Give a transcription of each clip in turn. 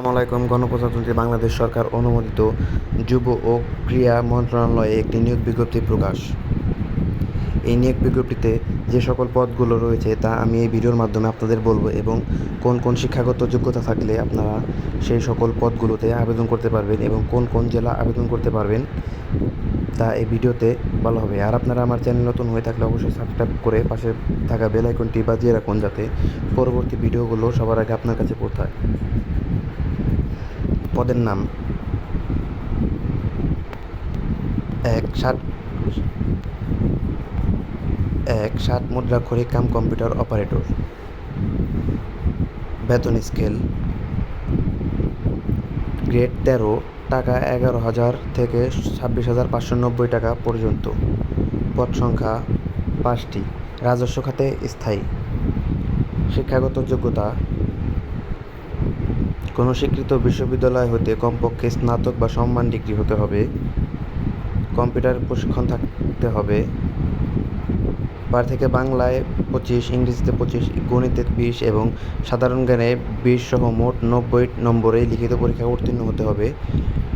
আসসালামু আলাইকুম, গণপ্রজাতন্ত্রী বাংলাদেশ সরকার অনুমোদিত যুব ও ক্রীড়া মন্ত্রণালয়ে একটি নিয়োগ বিজ্ঞপ্তি প্রকাশ। এই নিয়োগ বিজ্ঞপ্তিতে যে সকল পদগুলো রয়েছে তা আমি এই ভিডিওর মাধ্যমে আপনাদের বলব এবং কোন কোন শিক্ষাগত যোগ্যতা থাকলে আপনারা সেই সকল পদগুলোতে আবেদন করতে পারবেন এবং কোন কোন জেলা আবেদন করতে পারবেন তা এই ভিডিওতে ভালো হবে। আর আপনারা আমার চ্যানেল নতুন হয়ে থাকলে অবশ্যই সাবস্ক্রাইব করে পাশে থাকা বেল আইকনটি বাজিয়ে রাখুন যাতে পরবর্তী ভিডিওগুলো সবার আগে আপনার কাছে পৌঁছায়। পদের নাম? এক ষাট এক ষাট মুদ্রাক্ষরিক কাম কম্পিউটার অপারেটর। বেতন স্কেল? গ্রেড তেরো, টাকা এগারো হাজার থেকে ছাব্বিশ হাজার পাঁচশো নব্বই টাকা পর্যন্ত। পদ সংখ্যা পাঁচটি। রাজস্ব খাতে স্থায়ী। শিক্ষাগত যোগ্যতা? কোনো স্বীকৃত বিশ্ববিদ্যালয় হতে কমপক্ষে স্নাতক বা সম্মান ডিগ্রি হতে হবে। কম্পিউটার প্রশিক্ষণ থাকতে হবে। বার থেকে বাংলায় পঁচিশ, ইংরেজিতে পঁচিশ, গণিতে বিশ এবং সাধারণ জ্ঞানে বিশ সহ মোট নব্বই নম্বরে লিখিত পরীক্ষায় উত্তীর্ণ হতে হবে।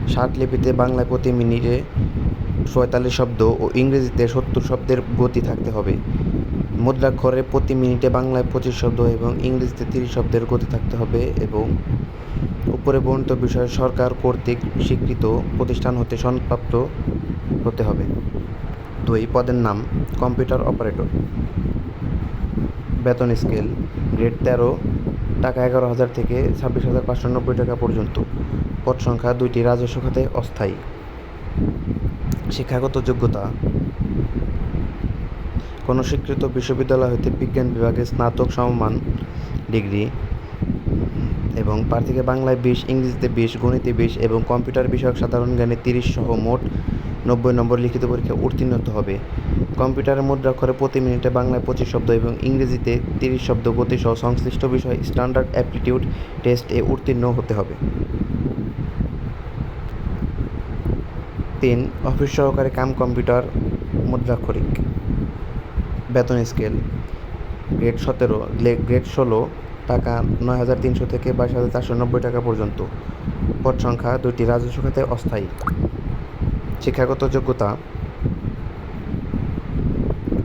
ষাট লিপিতে বাংলায় প্রতি মিনিটে পঁয়তাল্লিশ শব্দ ও ইংরেজিতে সত্তর শব্দের গতি থাকতে হবে। মুদ্রাক্ষরে প্রতি মিনিটে বাংলায় পঁচিশ শব্দ এবং ইংরেজিতে তিরিশ শব্দের গতি থাকতে হবে এবং উপরে বর্ণিত বিষয়ে সরকার কর্তৃক স্বীকৃত প্রতিষ্ঠান হতে সনদপ্রাপ্ত হতে হবে। দুই, পদের নাম, কম্পিউটার অপারেটর। বেতন স্কেল, গ্রেড তেরো, টাকা এগারো হাজার থেকে ছাব্বিশ হাজার পাঁচশো নব্বই টাকা পর্যন্ত। পদ সংখ্যা দুইটি, রাজস্ব খাতে অস্থায়ী। শিক্ষাগত যোগ্যতা কোনো স্বীকৃত বিশ্ববিদ্যালয় হতে বিজ্ঞান বিভাগে স্নাতক সমমান ডিগ্রি এবং প্রার্থীকে বাংলায় বিশ, ইংরেজিতে বিশ, গণিতে বিশ এবং কম্পিউটার বিষয়ক সাধারণ জ্ঞানে তিরিশ সহ মোট নব্বই নম্বর লিখিত পরীক্ষায় উত্তীর্ণ হতে হবে। কম্পিউটারের মুদ্রাক্ষরে প্রতি মিনিটে বাংলায় পঁচিশ শব্দ এবং ইংরেজিতে তিরিশ শব্দ গতি সহ সংশ্লিষ্ট বিষয় স্ট্যান্ডার্ড অ্যাপটিটিউড টেস্ট এ উত্তীর্ণ হতে হবে। তিন, অফিস সহকারে কাম কম্পিউটার মুদ্রাক্ষরিক। বেতন স্কেল। গ্রেড সতেরো গ্রেড ষোলো টাকা নয় হাজার তিনশো থেকে বাইশ হাজার চারশো নব্বই টাকা পর্যন্ত। পদ সংখ্যা দুইটি, রাজস্ব খাতে অস্থায়ী। শিক্ষাগত যোগ্যতা,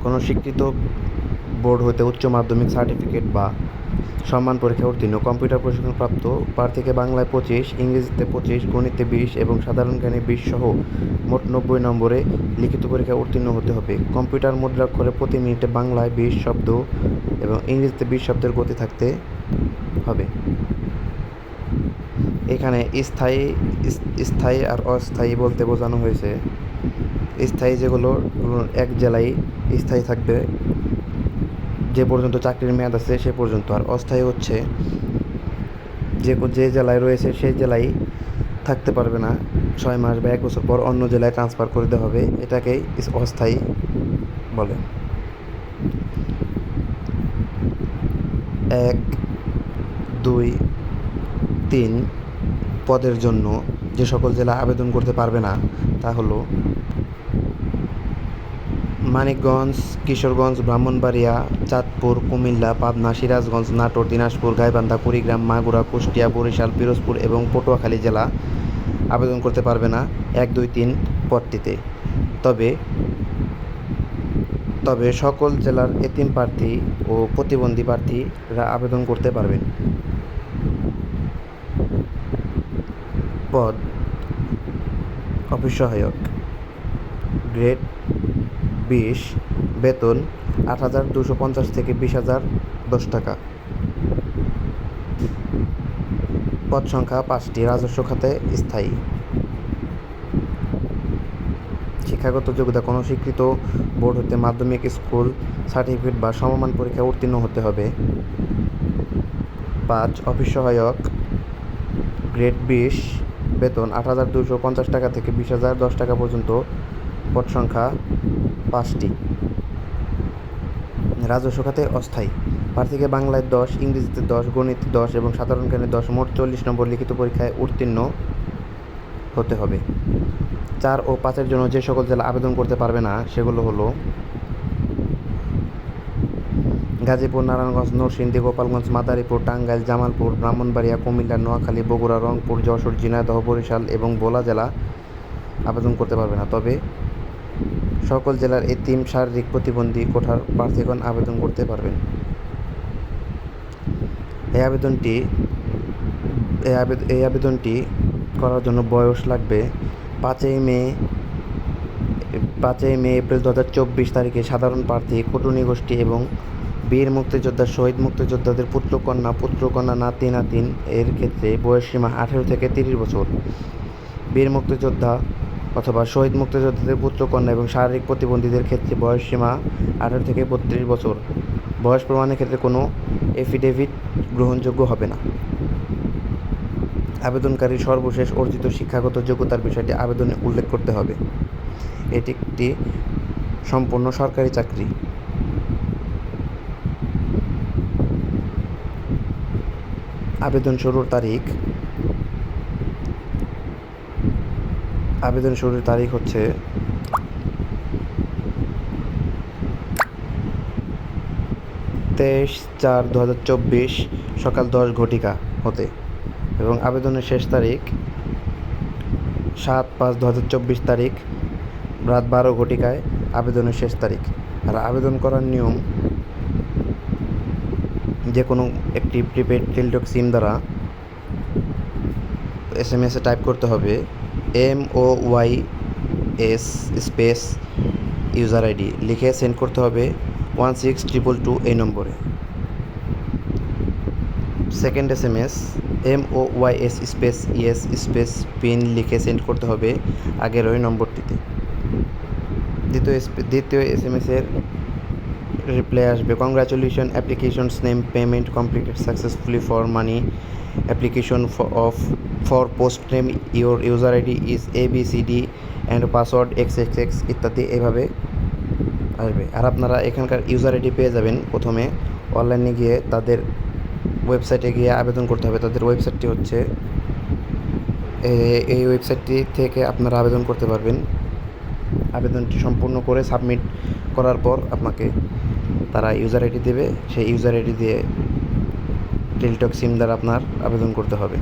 কোনো স্বীকৃত বোর্ড হতে উচ্চ মাধ্যমিক সার্টিফিকেট বা সম্মান পরীক্ষা উত্তীর্ণ। কম্পিউটার প্রশিক্ষণপ্রাপ্ত, প্রার্থীকে বাংলায় পঁচিশ, ইংরেজিতে পঁচিশ, গণিতে বিশ এবং সাধারণ জ্ঞানে বিশ সহ মোট নব্বই নম্বরে লিখিত পরীক্ষায় উত্তীর্ণ হতে হবে। কম্পিউটার মুদ্রাক্ষরে প্রতি মিনিটে বাংলায় বিশ শব্দ এবং ইংরেজিতে বিশ শব্দের গতি থাকতে হবে। এখানে স্থায়ী স্থায়ী আর অস্থায়ী বলতে বোঝানো হয়েছে। স্থায়ী যেগুলো, এক জেলায় স্থায়ী থাকবে। যে পর্যন্ত চাকরির মেয়াদ আছে সে পর্যন্ত। আর অস্থায়ী হচ্ছে যে যে জেলায় রয়েছে সেই জেলায় থাকতে পারবে না। ছয় মাস বা এক বছর পর অন্য জেলায় ট্রান্সফার করে দেওয়া হবে। এটাকেই অস্থায়ী বলে। এক, দুই, তিন পদের জন্য যে সকল জেলা আবেদন করতে পারবে না, তা হলো মানিকগঞ্জ, কিশোরগঞ্জ, ব্রাহ্মণবাড়িয়া, চাঁদপুর, কুমিল্লা, পাবনা, সিরাজগঞ্জ, নাটোর, দিনাজপুর, গাইবান্ধা, কুড়িগ্রাম, মাগুরা, কুষ্টিয়া, বরিশাল, পিরোজপুর এবং পটুয়াখালী জেলা আবেদন করতে পারবে না এক, দুই, তিন পদটিতে। তবে তবে সকল জেলার এতিম প্রার্থী ও প্রতিবন্ধী প্রার্থীরা আবেদন করতে পারবেন। পদ, অফিস সহায়ক, গ্রেড বিশ, বেতন আট হাজার দুশো পঞ্চাশ থেকে বিশ হাজার দশ টাকা। পদ সংখ্যা পাঁচটি, রাজস্ব খাতে স্থায়ী। শিক্ষাগত যোগ্যতা কোনো স্বীকৃত বোর্ড হতে মাধ্যমিক স্কুল, সার্টিফিকেট বা সমমান পরীক্ষায় উত্তীর্ণ হতে হবে। পাঁচ, অফিস সহায়ক, গ্রেড বিশ, বেতন আট হাজার দুশো পঞ্চাশ টাকা থেকে বিশ হাজার দশ টাকা পর্যন্ত। পদ সংখ্যা পাঁচটি। রাজস্ব খাতে অস্থায়ী। প্রার্থীকে বাংলায় দশ, ইংরেজিতে দশ, গণিত দশ এবং সাধারণ জ্ঞানে দশ, মোট চল্লিশ নম্বর লিখিত পরীক্ষায় উত্তীর্ণ হতে হবে। চার ও পাঁচের জন্য যে সকল জেলা আবেদন করতে পারবে না, সেগুলো হলো গাজীপুর, নারায়ণগঞ্জ, নরসিংদী, গোপালগঞ্জ, মাদারীপুর, টাঙ্গাইল, জামালপুর, ব্রাহ্মণবাড়িয়া, কুমিল্লা, নোয়াখালী, বগুড়া, রংপুর, যশোর ঝিনাইদহ বরিশাল এবং ভোলা জেলা আবেদন করতে পারবে না। তবে সকল জেলার এতিম শারীরিক প্রতিবন্ধী কোঠার প্রার্থীগণ আবেদন করতে পারবেন। এই আবেদনটি এই আবেদনটি করার জন্য বয়স লাগবে পাঁচই মে পাঁচই মে এপ্রিল দু হাজার চব্বিশ তারিখে সাধারণ প্রার্থী, কুটুনি গোষ্ঠী এবং বীর মুক্তিযোদ্ধা, শহীদ মুক্তিযোদ্ধাদের পুত্রকন্যা পুত্রকন্যা নাতি নাতিন এর ক্ষেত্রে বয়সসীমা আঠেরো থেকে তিরিশ বছর। বীর মুক্তিযোদ্ধা অথবা শহীদ মুক্তিযোদ্ধাদের পুত্রকন্যা এবং শারীরিক প্রতিবন্ধীদের ক্ষেত্রে বয়সসীমা আঠেরো থেকে বত্রিশ বছর। বয়স প্রমাণের ক্ষেত্রে কোনো এফিডেভিট গ্রহণযোগ্য হবে না। আবেদনকারী সর্বশেষ অর্জিত শিক্ষাগত যোগ্যতার বিষয়টি আবেদনে উল্লেখ করতে হবে। এটি একটি সম্পূর্ণ সরকারি চাকরি। আবেদন শুরুর তারিখ আবেদন শুরুর তারিখ হচ্ছে তেইশ চার দু হাজার চব্বিশ সকাল দশ ঘটিকা হতে। এবং আবেদনের শেষ তারিখ সাত পাঁচ দু হাজার চব্বিশ তারিখ রাত বারো ঘটিকায় আবেদনের শেষ তারিখ। আর আবেদন করার নিয়ম যে কোনো একটি প্রিপেড টেলিটক সিম দ্বারা এস এম এসে টাইপ করতে হবে। M O Y S space user ID লিখে সেন্ড করতে হবে ওয়ান সিক্স ট্রিপল টু এই নম্বরে। Second S M S M O Y S space yes space PIN লিখে সেন্ড করতে হবে আগের ওই নম্বরটিতে। দ্বিতীয় দ্বিতীয় এস এম এসের রিপ্লাই আসবে। Congratulation applications name payment completed successfully for money application of for post name your user ID is A B C D and password X X X ইত্যাদি এভাবে আসবে। আর আপনারা এখানকার ইউজার আইডি পেয়ে যাবেন প্রথমে। অনলাইনে গিয়ে তাদের ওয়েবসাইটে গিয়ে আবেদন করতে হবে। তাদের ওয়েবসাইটটি হচ্ছে এই ওয়েবসাইটটি থেকে আপনারা আবেদন করতে পারবেন। আবেদনটি সম্পূর্ণ করে সাবমিট করার পর আপনাকে তারা ইউজার আইডি দেবে। সেই ইউজার আইডি দিয়ে টেলিটক সিম দ্বারা আপনার আবেদন করতে হবে।